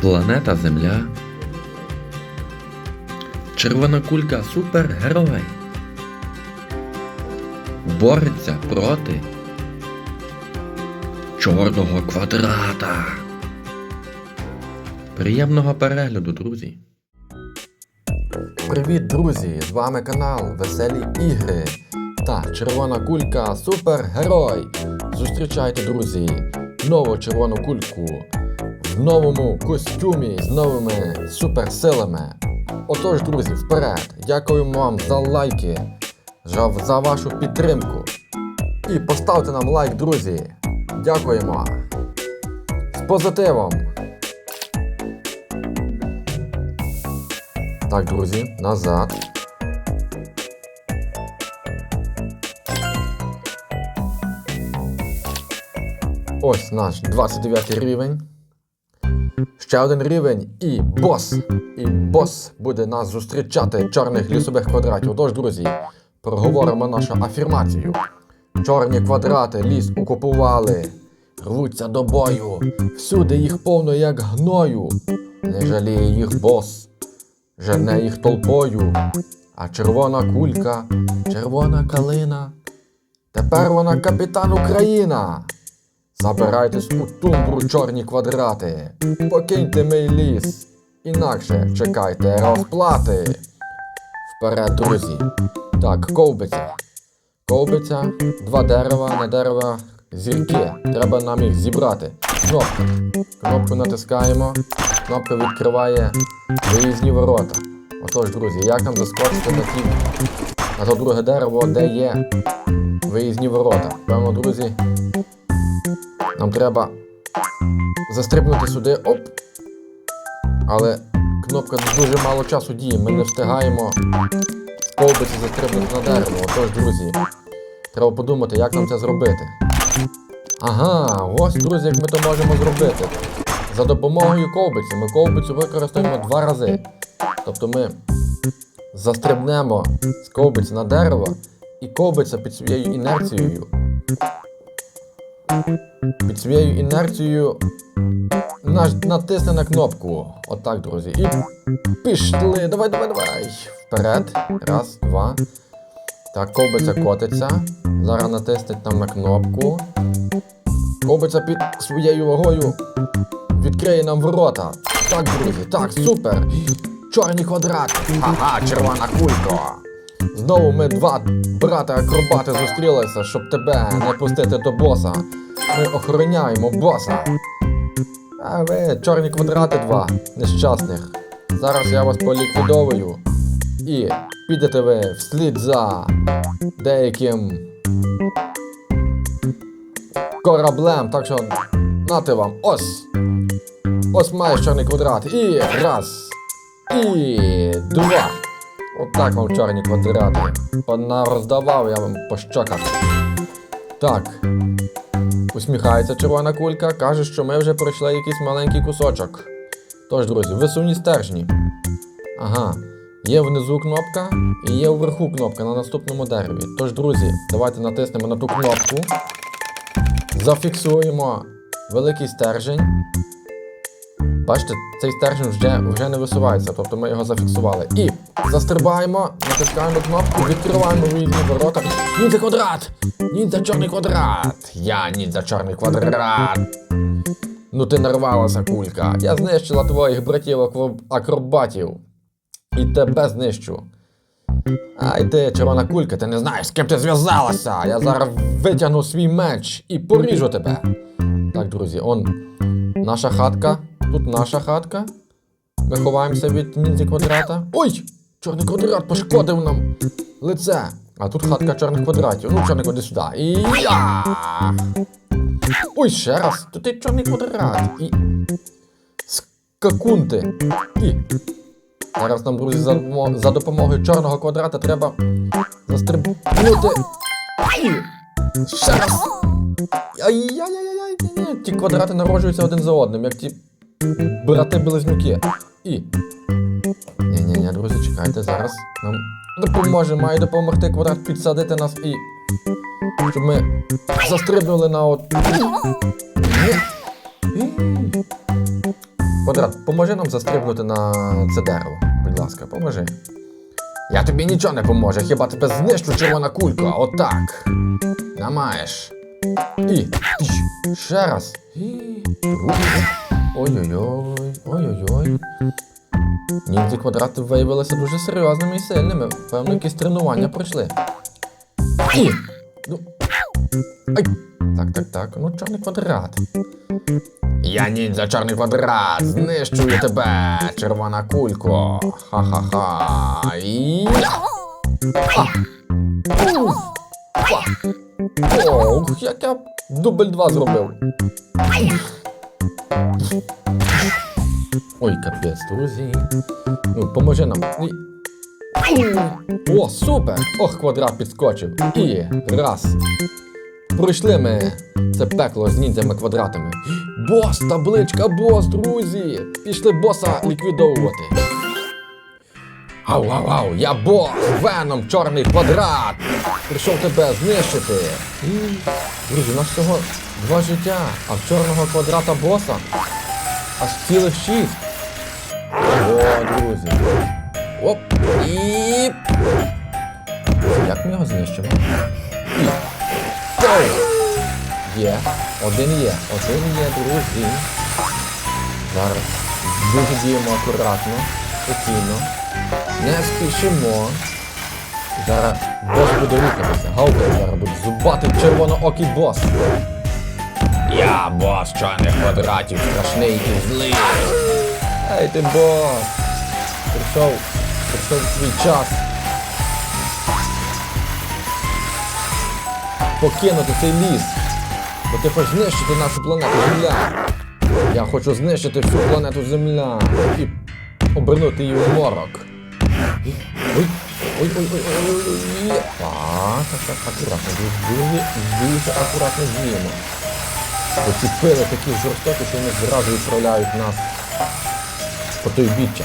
Планета Земля. Червона кулька супергерой. Бореться проти чорного квадрата. Приємного перегляду, друзі. Привіт, друзі! З вами канал Веселі Ігри та Червона кулька Супергерой. Зустрічайте, друзі, нову червону кульку в новому костюмі з новими суперсилами. Отож, друзі, вперед! Дякуємо вам за лайки, за, вашу підтримку. І поставте нам лайк, друзі. Дякуємо. З позитивом! Так, друзі, назад. Ось наш 29 рівень. Ще один рівень і бос. І бос буде нас зустрічати чорних лісових квадратів. Отож, друзі, проговоримо нашу афірмацію. Чорні квадрати ліс окупували, рвуться до бою. Всюди їх повно, як гною. Не жаліє їх бос жене їх толпою, а червона кулька, червона калина. Тепер вона капітан Україна. Забирайтесь у тумбру чорні квадрати, покиньте мій ліс, інакше чекайте розплати. Вперед, друзі. Так, ковбиця. Ковбиця, два дерева, на дерева зірки. Треба нам їх зібрати. Кнопка. Кнопку натискаємо. Кнопка відкриває виїзні ворота. Отож, друзі, як нам заскочити на ті на то друге дерево, де є виїзні ворота? Певно, друзі, нам треба застрибнути сюди. Оп! Але кнопка дуже мало часу діє. Ми не встигаємо ковбиці застрибнути на дерево. Отож, друзі, треба подумати, як нам це зробити. Ага, ось, друзі, як ми то можемо зробити. За допомогою ковбиці ми ковбицю використаємо два рази. Тобто ми застрибнемо з ковбиці на дерево, і ковбиця під своєю інерцією. Під своєю інерцією натисне на кнопку. Отак, друзі. І пішли. Давай, давай, давай. Вперед. Раз, два. Так, ковбиця котиться. Зараз натиснуть там на кнопку. Ковбиця під своєю вагою відкриє нам ворота. Так, друзі, так, супер. Чорні квадрати. Ага, червона кулька. Знову ми два брата-акробати зустрілися, щоб тебе не пустити до боса. Ми охороняємо боса. А ви, чорні квадрати два, нещасних. Зараз я вас поліквідовую. І підете ви вслід за деяким кораблем. Так що нате вам. Ось. Ось маєш чорний квадрат. І раз. І два. Отак вам чорні квадрати. Одна роздавав, я вам по щоках. Так. Усміхається червона кулька, каже, що ми вже пройшли якийсь маленький кусочок. Тож, друзі, висувні стержні. Ага. Є внизу кнопка і є вверху кнопка на наступному дереві. Тож, друзі, давайте натиснемо на ту кнопку. Зафіксуємо великий стержень. Бачите, цей стержень вже, вже не висувається, тобто ми його зафіксували. І застрибаємо, натискаємо кнопку, відкриваємо виїзні ворота. Ніндзя квадрат! Ніндзя чорний квадрат! Я ніндзя чорний квадрат! Ну ти нарвалася, кулька. Я знищила твоїх братів акробатів. І тебе знищу. Ай ти, червона кулька, ти не знаєш, з ким ти зв'язалася. Я зараз витягну свій меч і поріжу тебе. Так, друзі, он наша хатка. Тут наша хатка. Ми ховаємося від ніндзі квадрата. Ой! Чорний квадрат пошкодив нам лице. А тут хатка чорних квадратів. Ну, чорний квадрат сюди. Я! Ой, ще раз. Тут і чорний квадрат. І. Скакунти. І. Зараз нам, друзі, за, за допомогою чорного квадрата треба застрибнути. І. Ще раз. Ай-яй-яй-яй, ті квадрати народжуються один за одним, як ті брати-близнюки. І. Ні-ні-ні, друзі, чекайте, зараз нам допоможе, має допомогти квадрат підсадити нас і. Щоб ми застрибнули на от. Квадрат, поможи нам застрибнути на це дерево. Будь ласка, поможи. Я тобі нічого не поможу, хіба тебе знищу червона кулька. Отак. Намаєш. І. Ще раз. І. другий. Ой-ой-ой. Ой-ой-ой. Ніндзі квадрати виявилися дуже серйозними і сильними. Певно, якісь тренування пройшли. І. Ну. Ай. Так, так, так. Ну, чорний квадрат. Я ніндзя чорний квадрат. Знищую тебе, червона кулько. Ха-ха-ха. І. Ох, як я дубль 2 зробив. Ой, капець, друзі. Ну, поможи нам. О, супер! Ох, квадрат підскочив. І раз. Пройшли ми це пекло з ніндзями квадратами. Бос, табличка, бос, друзі! Пішли боса ліквідовувати. Ау, ау, ау, я бос! Веном, чорний квадрат! Прийшов тебе знищити. І, Друзі, у нас всього два життя, а в чорного квадрата боса аж цілих шість. О, друзі. Оп! І. Як ми його знищимо? І. Оу! Є. Один є. Один є, друзі. Зараз дуже діємо акуратно, спокійно. Не спішимо. Зараз бос буде рухатися. Гаупер зараз буде зубати червоноокий бос. Я бос чорних квадратів, страшний і злий. Ей ти бос! Прийшов, прийшов твій час. Покинути цей ліс. Бо ти хочеш знищити нашу планету Земля. Я хочу знищити всю планету Земля і обернути її в морок. Ой, ой, ой, ой, ой, ой, ой, ой. Так, так, так, акуратно, дуже, дуже акуратно діємо. Бо ці пили такі жорстокі, що вони зразу відправляють нас по той біччя.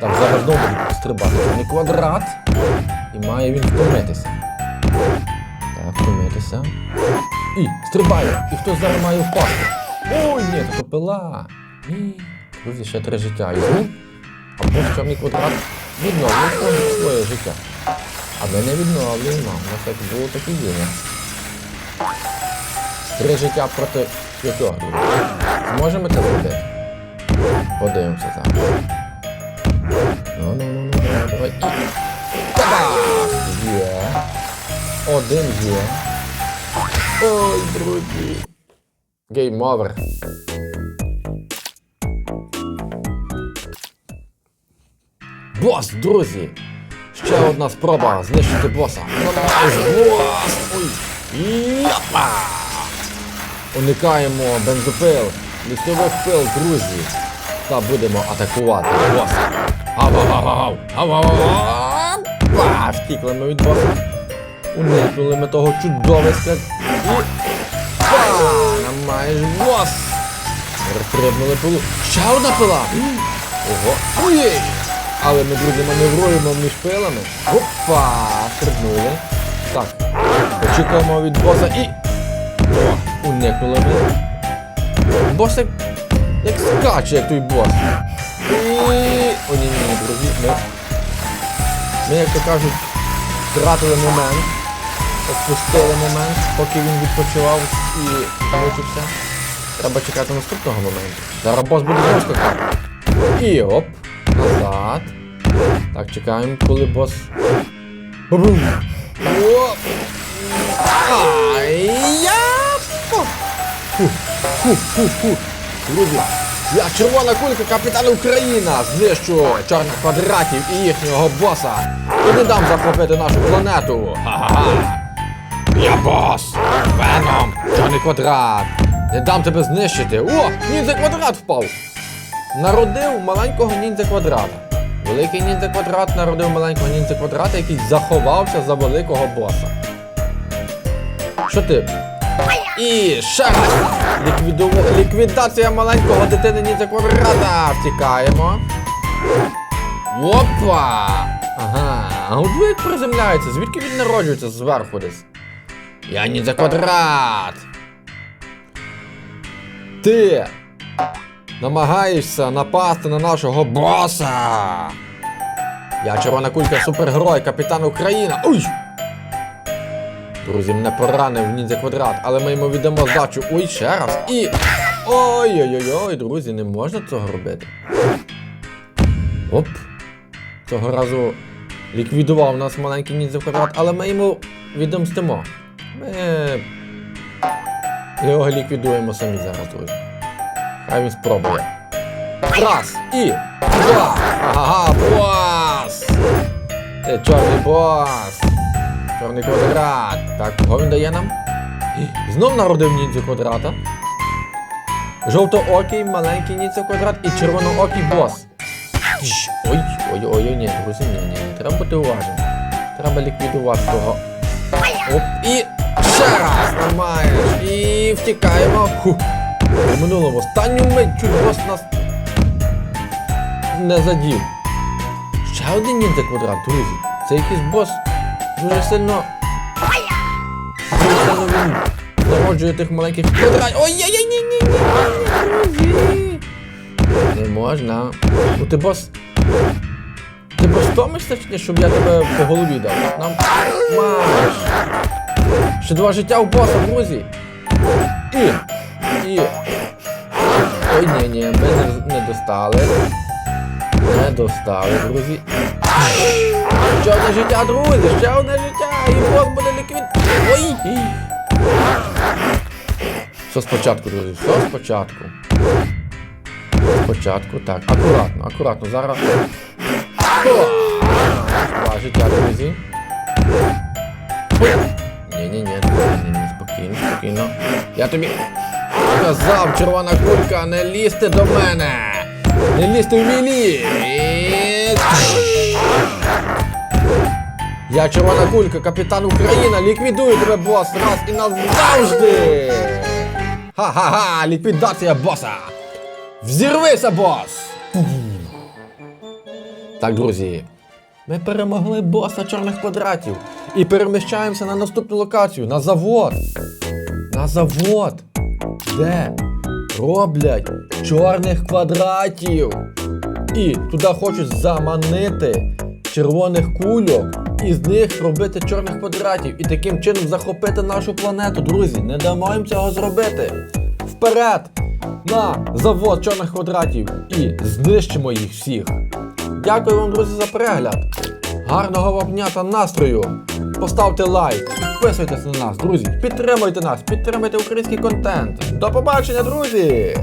Так, зараз знову буде стрибати. Не квадрат. І має він втомитися. Так, втомитися. І стрибає. І хтось зараз має впасти. Ой, ні, то пила. Ні. Друзі, ще три життя. І ну, або чорний квадрат відновлює своє- своє життя. А ми не відновлюємо. У нас як було, так і є. Три життя проти п'ятьох. друзі. Зможемо це зробити? Подивимося зараз. Ну, ну, ну, ну, давай, давай. Та-да! Є. Один є. Ой, друзі. Гейм овер. Бос, друзі! Ще одна спроба знищити боса. Ой! Уникаємо бензопил, лісових пил, друзі. Та будемо атакувати боса. Ау-ау-ау! Па! Втікли ми від боса. Уникнули ми того чудовиська. Намаєш бос! Розстрибнули пилу. Ще одна пила! Ого! Ой! Але ми, друзі, маневруємо між пилами. Опа! Стрибнули. Так. Очікуємо від боса і. Уникнули ми. Бос як, як скаче, як той бос. І... О, ні, ні, друзі, ми. Ми, як то кажуть, втратили момент. Опустили момент, поки він відпочивав і мучився. Треба чекати наступного моменту. Зараз бос буде знову скакати. І оп. Назад. Так, чекаємо, коли бос. Бабум! Оп! Ай, я! Фу, фу, фу, фу. Друзі, я червона кулька капітан Україна! Знищу чорних квадратів і їхнього боса! І не дам захопити нашу планету! Ха-ха-ха! Я бос! Веном! Чорний квадрат! Не дам тебе знищити! О! Ніндзя квадрат впав! Народив маленького ніндзя квадрата. Великий ніндзя квадрат народив маленького ніндзя квадрата, який заховався за великого боса. Що ти? І ще! Ліквіду- Ліквідація маленького дитини ніндзя квадрата! Втікаємо. Опа! Ага. А от як приземляється? Звідки він народжується зверху десь? Я ніндзя квадрат! Ти намагаєшся напасти на нашого боса. Я червона кулька супергерой, капітан Україна. Уй! Друзі, мене поранив ніндзя квадрат, але ми йому віддамо здачу. Ой, ще раз. І. Ой-ой-ой, друзі, не можна цього робити. Оп. Цього разу ліквідував нас маленький ніндзя квадрат, але ми йому відомстимо. Ми його ліквідуємо самі зараз, друзі. Хай він спробує. Раз і два. Ага, бос! Це чорний бос. Чорний квадрат. Так, кого він дає нам? Знов народив ніндзю квадрата. Жовтоокий, маленький ніндзя квадрат і червоноокий бос. Ой, ой, ой, ой, ні, друзі, ні, ні. Треба бути уважним. Треба ліквідувати того. Оп, і ще раз нормально. І втікаємо. Фу. Минуло в останню мить чуть бос нас не задів. Ще один ніндзя квадрат, друзі. Це якийсь бос дуже сильно. Народжує тих маленьких квадратів. Ой-ой-ой, ні, ні, ні, друзі. Не можна. Ну ти бос. Ти бос ні, щоб я тебе по голові дав? Нам маєш. Ще два життя у боса, друзі. І. І. Ой, ні, ні, ми не, не достали. Не достали, друзі. Ще одне життя, друзі, ще одне життя, і бос буде ліквід. Ой! Все спочатку, друзі, все спочатку. Спочатку, так, акуратно, акуратно, зараз. Два життя, друзі. Ні-ні-ні, ні, ні, спокійно, спокійно. Я тобі казав, червона кулька, не лізьте до мене! Не лізьте в мій ліс! Я червона кулька, капітан Україна, ліквідую тебе, бос, раз і назавжди! Ха-ха-ха! Ліквідація боса! Взірвися, бос! Так, друзі. Ми перемогли боса чорних квадратів і переміщаємося на наступну локацію, на завод. На завод, де роблять чорних квадратів. І туди хочуть заманити червоних кульок і з них робити чорних квадратів. І таким чином захопити нашу планету, друзі. Не дамо їм цього зробити. Вперед! На завод чорних квадратів і знищимо їх всіх. Дякую вам, друзі, за перегляд. Гарного вам дня та настрою. Поставте лайк, підписуйтесь на нас, друзі. Підтримуйте нас, підтримуйте український контент. До побачення, друзі!